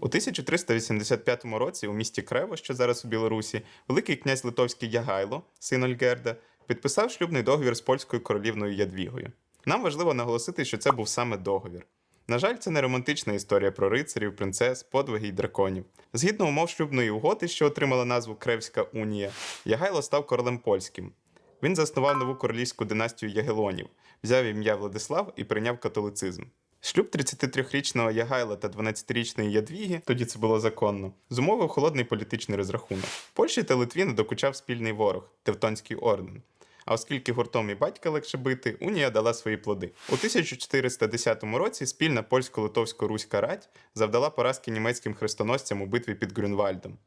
У 1385 році у місті Крево, що зараз у Білорусі, великий князь Литовський Ягайло, син Ольгерда, підписав шлюбний договір з польською королівною Ядвігою. Нам важливо наголосити, що це був саме договір. На жаль, це не романтична історія про рицарів, принцес, подвиги й драконів. Згідно умов шлюбної угоди, що отримала назву Кревська унія, Ягайло став королем польським. Він заснував нову королівську династію Ягелонів, взяв ім'я Владислав і прийняв католицизм. Шлюб 33-річного Ягайла та 12-річної Ядвіги, тоді це було законно, зумовив холодний політичний розрахунок. Польщі та Литві не докучав спільний ворог Тевтонський орден. А оскільки гуртом і батька легше бити, унія дала свої плоди. У 1410 році спільна польсько-литовсько-руська рать завдала поразки німецьким хрестоносцям у битві під Грюнвальдом.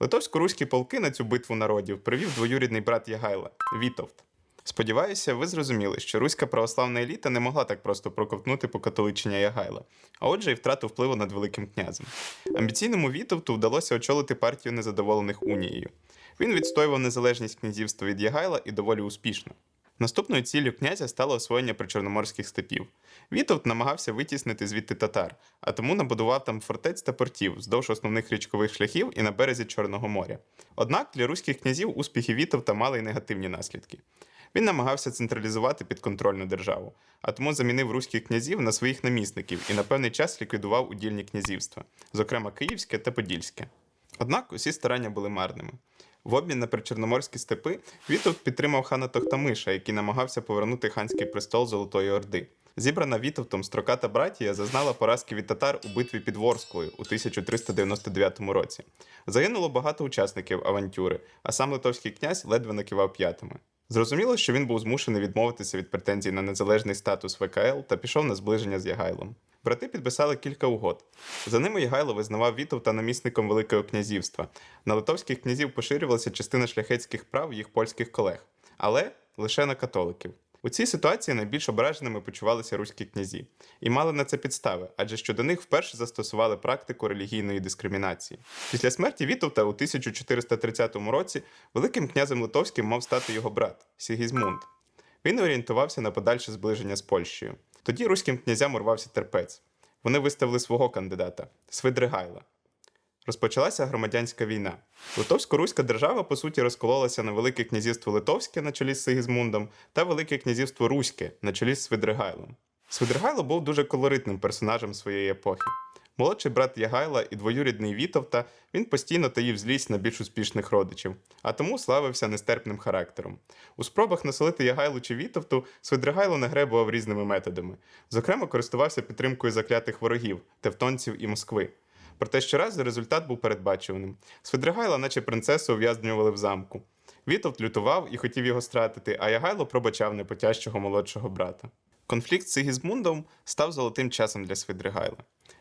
Литовсько-руські полки на цю битву народів привів двоюрідний брат Ягайла Вітовт. Сподіваюся, ви зрозуміли, що руська православна еліта не могла так просто проковтнути покатоличення Ягайла, а отже, і втрату впливу над Великим князем. Амбіційному Вітовту вдалося очолити партію незадоволених унією. Він відстоював незалежність князівства від Ягайла і доволі успішно. Наступною ціллю князя стало освоєння причорноморських степів. Вітовт намагався витіснити звідти татар, а тому набудував там фортець та портів вздовж основних річкових шляхів і на березі Чорного моря. Однак для руських князів успіхи Вітовта мали й негативні наслідки. Він намагався централізувати підконтрольну державу, а тому замінив руських князів на своїх намісників і на певний час ліквідував удільні князівства, зокрема Київське та Подільське. Однак усі старання були марними. В обмін на причорноморські степи Вітовт підтримав хана Тохтамиша, який намагався повернути ханський престол Золотої Орди. Зібрана Вітовтом строката братія зазнала поразки від татар у битві під Ворсклою у 1399 році. Загинуло багато учасників авантюри, а сам литовський князь ледве накивав п'ятами. Зрозуміло, що він був змушений відмовитися від претензій на незалежний статус ВКЛ та пішов на зближення з Ягайлом. Брати підписали кілька угод. За ними Ягайло визнавав Вітовта намісником Великого князівства. На литовських князів поширювалася частина шляхетських прав їх польських колег, але лише на католиків. У цій ситуації найбільш ображеними почувалися руські князі і мали на це підстави, адже щодо них вперше застосували практику релігійної дискримінації. Після смерті Вітовта у 1430 році великим князем Литовським мав стати його брат Сігізмунд. Він орієнтувався на подальше зближення з Польщею. Тоді руським князям урвався терпець. Вони виставили свого кандидата Свидригайла. Розпочалася громадянська війна. Литовсько-руська держава, по суті, розкололася на Велике князівство Литовське на чолі з Сигізмундом та Велике князівство Руське на чолі з Свидригайлом. Свидригайло був дуже колоритним персонажем своєї епохи. Молодший брат Ягайла і двоюрідний Вітовта він постійно таїв злість на більш успішних родичів, а тому славився нестерпним характером. У спробах населити Ягайлу чи Вітовту Свидригайло нагребував різними методами. Зокрема, користувався підтримкою заклятих ворогів тевтонців і Москви. Проте щоразу результат був передбачуваним. Свидригайла, наче принцесу, ув'язнювали в замку. Вітовт лютував і хотів його стратити, а Ягайло пробачав непотяжчого молодшого брата. Конфлікт з Сигізмундом став золотим часом для Свидригайла.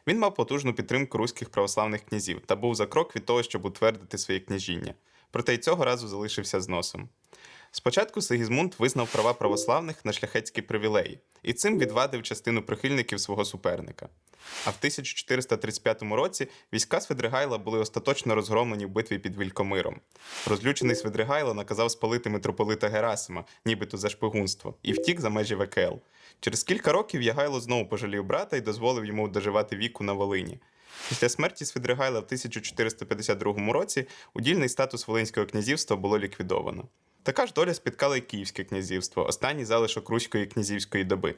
Він мав потужну підтримку руських православних князів та був за крок від того, щоб утвердити своє княжіння. Проте й цього разу залишився з носом. Спочатку Сигізмунд визнав права православних на шляхетські привілеї і цим відвадив частину прихильників свого суперника. А в 1435 році війська Свидригайла були остаточно розгромлені в битві під Вількомиром. Розлючений Свидригайло наказав спалити митрополита Герасима, нібито за шпигунство, і втік за межі ВКЛ. Через кілька років Ягайло знову пожалів брата і дозволив йому доживати віку на Волині. Після смерті Свидригайла в 1452 році удільний статус Волинського князівства було ліквідовано. Така ж доля спіткала й Київське князівство, останній залишок Руської князівської доби.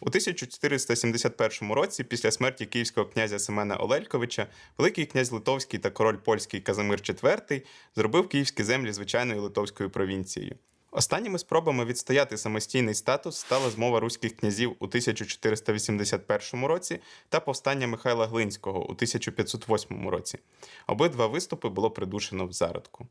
У 1471 році, після смерті київського князя Семена Олельковича, Великий князь Литовський та король польський Казимир IV зробив київські землі звичайною литовською провінцією. Останніми спробами відстояти самостійний статус стала змова руських князів у 1481 році та повстання Михайла Глинського у 1508 році. Обидва виступи було придушено в зародку.